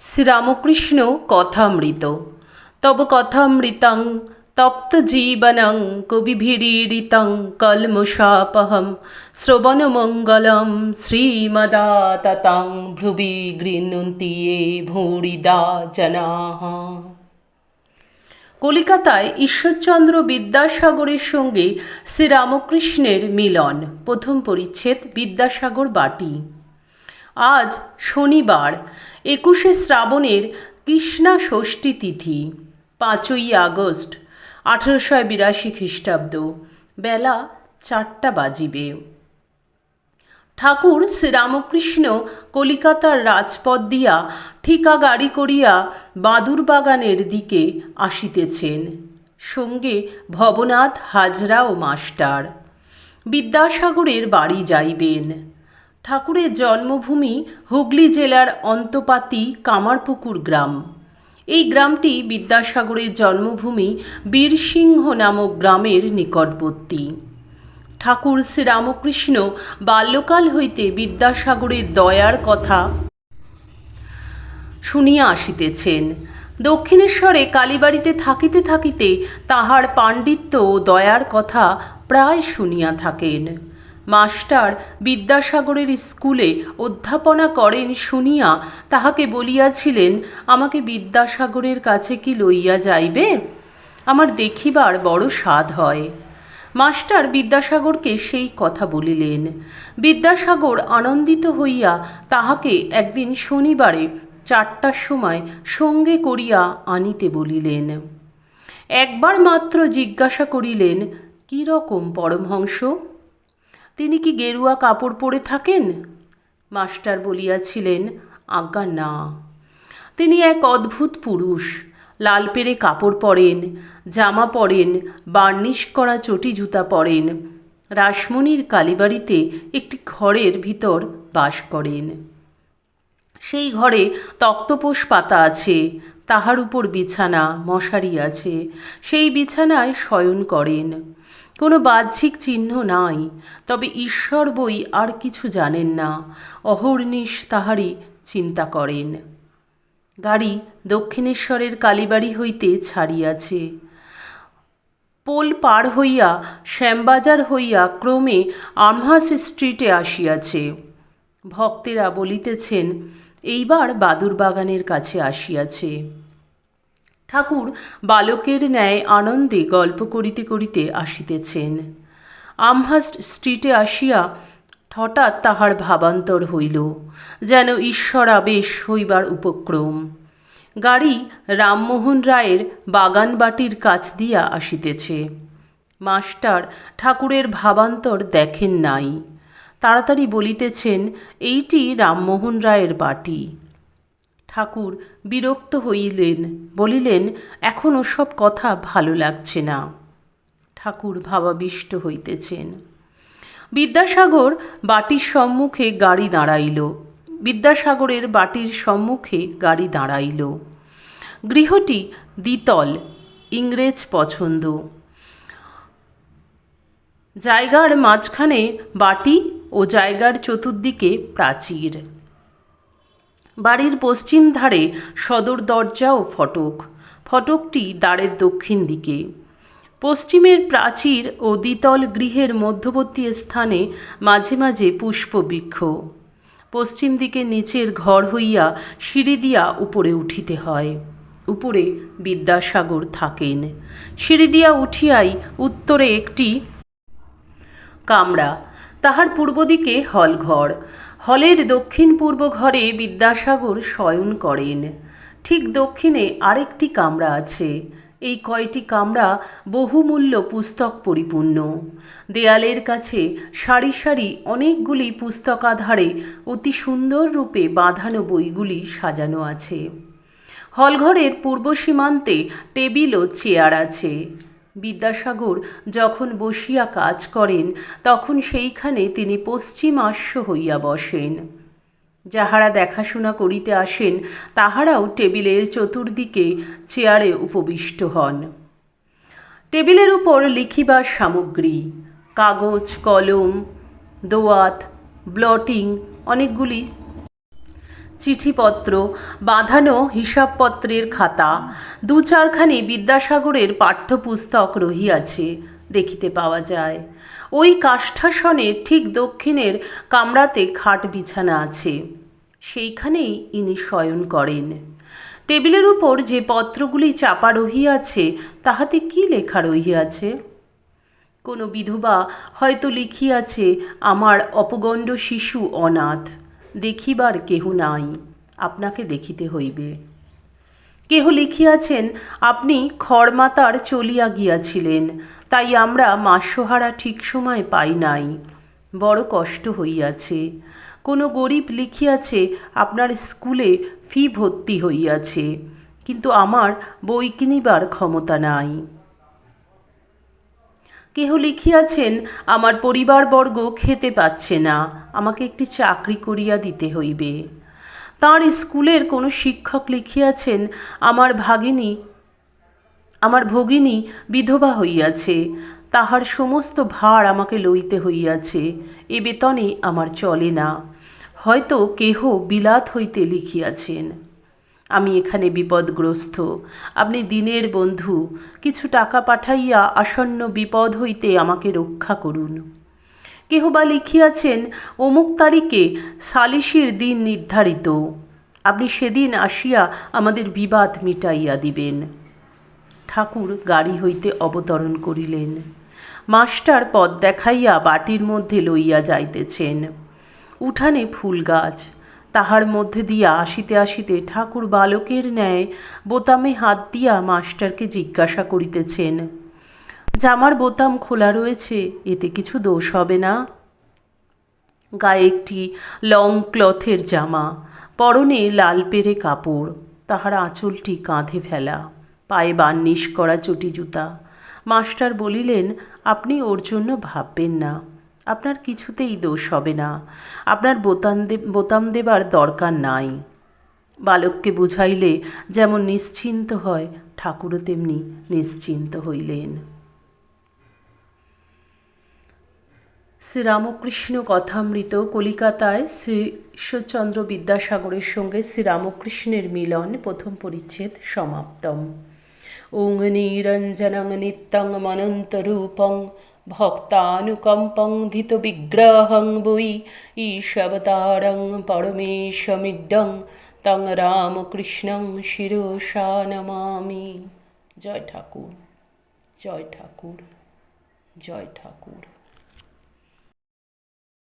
শ্রীরামকৃষ্ণ কথামৃত তব কথামৃতং তপ্ত জীবনং কবিভিরীড়িতং কলমুষাপহম শ্রবণমঙ্গলম শ্রীমদাততাং ভ্রুবি গৃহন্তি ভূরিদা জনাঃ কলিকাতায় ঈশ্বরচন্দ্র বিদ্যাসাগরের সঙ্গে শ্রীরামকৃষ্ণের মিলন। প্রথম পরিচ্ছেদ, বিদ্যাসাগর বাটি। আজ শনিবার, একুশে শ্রাবণের কৃষ্ণা ষষ্ঠী তিথি, পাঁচই আগস্ট, আঠেরোশো বিরাশি খ্রিস্টাব্দ। বেলা চারটা বাজিবে। ঠাকুর শ্রীরামকৃষ্ণ কলিকাতার রাজপথ দিয়া ঠিকা গাড়ি করিয়া বাদুর বাগানের দিকে আসিতেছেন। সঙ্গে ভবনাথ, হাজরা ও মাস্টার বিদ্যাসাগরের বাড়ি যাইবেন। ঠাকুরের জন্মভূমি হুগলি জেলার অন্তপাতি কামারপুকুর গ্রাম। এই গ্রামটি বিদ্যাসাগরের জন্মভূমি বীরসিংহ নামক গ্রামের নিকটবর্তী। ঠাকুর শ্রীরামকৃষ্ণ বাল্যকাল হইতে বিদ্যাসাগরের দয়ার কথা শুনিয়া আসিতেছেন। দক্ষিণেশ্বরে কালীবাড়িতে থাকিতে থাকিতে তাহার পাণ্ডিত্য ও দয়ার কথা প্রায় শুনিয়া থাকেন। মাস্টার বিদ্যাসাগরের স্কুলে অধ্যাপনা করেন শুনিয়া তাহাকে বলিয়াছিলেন, আমাকে বিদ্যাসাগরের কাছে কি লইয়া যাইবে? আমার দেখিবার বড় স্বাদ হয়। মাস্টার বিদ্যাসাগরকে সেই কথা বলিলেন। বিদ্যাসাগর আনন্দিত হইয়া তাহাকে একদিন শনিবারে চারটার সময় সঙ্গে করিয়া আনিতে বলিলেন। একবার মাত্র জিজ্ঞাসা করিলেন, কী রকম পরমহংস? তিনি কি গেরুয়া কাপড় পরে থাকেন? মাস্টার বলিয়াছিলেন, আজ্ঞা না। তিনি এক অদ্ভুত পুরুষ। লাল পেরে কাপড় পরেন, জামা পরেন, বার্নিশ করা চটি জুতা পরেন। রাসমণির কালীবাড়িতে একটি ঘরের ভিতর বাস করেন। সেই ঘরে তক্তপোষ পাতা আছে, তাহার উপর বিছানা, মশারি আছে, সেই বিছানায় শয়ন করেন। কোনো বাহ্যিক চিহ্ন নাই, তবে ঈশ্বর বই আর কিছু জানেন না, অহর্নিশ তাহারই চিন্তা করেন। গাড়ি দক্ষিণেশ্বরের কালীবাড়ি হইতে ছাড়িয়াছে। পোল পার হইয়া, শ্যামবাজার হইয়া ক্রমে আমহাস স্ট্রিটে আসিয়াছে। ভক্তেরা বলিতেছেন, এইবার বাদুর বাগানের কাছে আসিয়াছে। ঠাকুর বালকের ন্যায় আনন্দে গল্প করিতে করিতে আসিতেছেন। আমহাস্ট স্ট্রিটে আসিয়া হঠাৎ তাহার ভাবান্তর হইল, যেন ঈশ্বর আবেশ হইবার উপক্রম। গাড়ি রামমোহন রায়ের বাগানবাটির কাছ দিয়া আসিতেছে। মাস্টার ঠাকুরের ভাবান্তর দেখেন নাই। তাড়াতাড়ি বলিতেছেন, এইটি রামমোহন রায়ের বাটি। ঠাকুর বিরক্ত হইলেন, বলিলেন, এখন ওসব কথা ভালো লাগছে না। ঠাকুর ভাবাবিষ্ট হইতেছেন। বিদ্যাসাগর বাটির সম্মুখে গাড়ি দাঁড়াইল। বিদ্যাসাগরের বাটির সম্মুখে গাড়ি দাঁড়াইল। গৃহটি দ্বিতল, ইংরেজ পছন্দ। জায়গার মাঝখানে বাটি ও জায়গার চতুর্দিকে প্রাচীর। বাড়ির পশ্চিম ধারে সদর দরজা ও ফটক। ফটকটি দ্বারের দক্ষিণ দিকে। পশ্চিমের প্রাচীর ও দ্বিতল গৃহের মধ্যবর্তী স্থানে মাঝে মাঝে পুষ্পবৃক্ষ। পশ্চিম দিকে নিচের ঘর হইয়া সিঁড়ি দিয়া উপরে উঠিতে হয়। উপরে বিদ্যাসাগর থাকেন। সিঁড়ি দিয়া উঠিয়াই উত্তরে একটি কামরা, তাহার পূর্ব দিকে হলঘর। হলের দক্ষিণ পূর্ব ঘরে বিদ্যাসাগর শয়ন করেন। ঠিক দক্ষিণে আরেকটি কামরা আছে। এই কয়টি কামরা বহুমূল্য পুস্তক পরিপূর্ণ। দেয়ালের কাছে সারি সারি অনেকগুলি পুস্তকাধারে অতি সুন্দর রূপে বাঁধানো বইগুলি সাজানো আছে। হলঘরের পূর্ব সীমান্তে টেবিল ও চেয়ার আছে। বিদ্যাসাগর যখন বসিয়া কাজ করেন, তখন সেইখানে তিনি পশ্চিমাস্য হইয়া বসেন। যাহারা দেখাশোনা করিতে আসেন, তাহারাও টেবিলের চতুর্দিকে চেয়ারে উপবিষ্ট হন। টেবিলের উপর লিখিবার সামগ্রী, কাগজ, কলম, দোয়াত, ব্লটিং অনেকগুলি। চিঠিপত্র, বাঁধানো হিসাবপত্রের খাতা দু চারখানি বিদ্যাসাগরের পাঠ্যপুস্তক রহিয়াছে। দেখিতে পাওয়া যায়। ওই কাষ্ঠাসনের ঠিক দক্ষিণের কামরাতে খাট বিছানা আছে। সেইখানেই ইনি শয়ন করেন। টেবিলের উপর যে পত্রগুলি চাপা রহিয়াছে, তাহাতে কি লেখা রহিয়াছে? কোনো বিধবা হয়তো লিখিয়াছে, আমার অপগণ্ড শিশু অনাথ, দেখিবার কেহ নাই, আপনাকে দেখিতে হইবে। কেহ লিখিয়াছেন, আপনি খড়মাতার চলিয়া গিয়াছিলেন তাই আমরা মাস্যহারা ঠিক সময় পাই নাই। বড় কষ্ট হইয়াছে। কোনো গরিব লিখিয়াছে, আপনার স্কুলে ফি ভর্তি হইয়াছে, কিন্তু আমার বই কিনিবার ক্ষমতা নাই। কেহ লিখিয়াছেন, আমার পরিবারবর্গ খেতে পাচ্ছে না, আমাকে একটি চাকরি করিয়া দিতে হইবে। তাঁর স্কুলের কোনো শিক্ষক লিখিয়াছেন, আমার ভাগিনী আমার ভগিনী বিধবা হইয়াছে, তাহার সমস্ত ভার আমাকে লইতে হইয়াছে, এ বেতনে আমার চলে না। হয়তো কেহ বিলাত হইতে লিখিয়াছেন। আমি এখানে বিপদগ্রস্ত। আপনি দিনের বন্ধু, কিছু টাকা পাঠাইয়া আসন্ন বিপদ হইতে আমাকে রক্ষা করুন। কেহ বা লিখিয়াছেন, অমুক তারিখে সালিশির দিন নির্ধারিত। আপনি সেদিন আসিয়া আমাদের বিবাদ মিটাইয়া দিবেন। ঠাকুর গাড়ি হইতে অবতরণ করিলেন। মাস্টার পথ দেখাইয়া বাটির মধ্যে লইয়া যাইতেছেন। উঠানে ফুল গাছ, তাহার মধ্যে দিয়া আসিতে আসিতে ঠাকুর বালকের ন্যায় বোতামে হাত দিয়া মাস্টারকে জিজ্ঞাসা করিতেছেন, জামার বোতাম খোলা রয়েছে, এতে কিছু দোষ হবে না? গায়ে একটি লং ক্লথের জামা, পরনে লাল পেরে কাপড়, তাহার আঁচলটি কাঁধে ফেলা। পায়ে বার্নিশ করা চটি জুতা। মাস্টার বলিলেন, আপনি ওর জন্য ভাববেন না। আপনার কিছুতেই দোষ হবে না। আপনার বোতাম বোতাম দেবার দরকার নাই। বালককে বুঝাইলে, যেমন নিশ্চিন্ত হয়, ঠাকুরও তেমনি নিশ্চিন্ত হইলেন। শ্রীরামকৃষ্ণ কথামৃত কলিকাতায় শ্রী ঈশ্বরচন্দ্র বিদ্যাসাগরের সঙ্গে শ্রীরামকৃষ্ণের মিলন প্রথম পরিচ্ছেদ সমাপ্তম। ওং নিরঞ্জনং নিত্যং মনন্তরূপং ভক্তানুকম্পং ধিত বিগ্রহং বই ঈশবতারং পরমেশমিডং তং রামকৃষ্ণং শিরোষা নমামি জয় ঠাকুর জয় ঠাকুর জয় ঠাকুর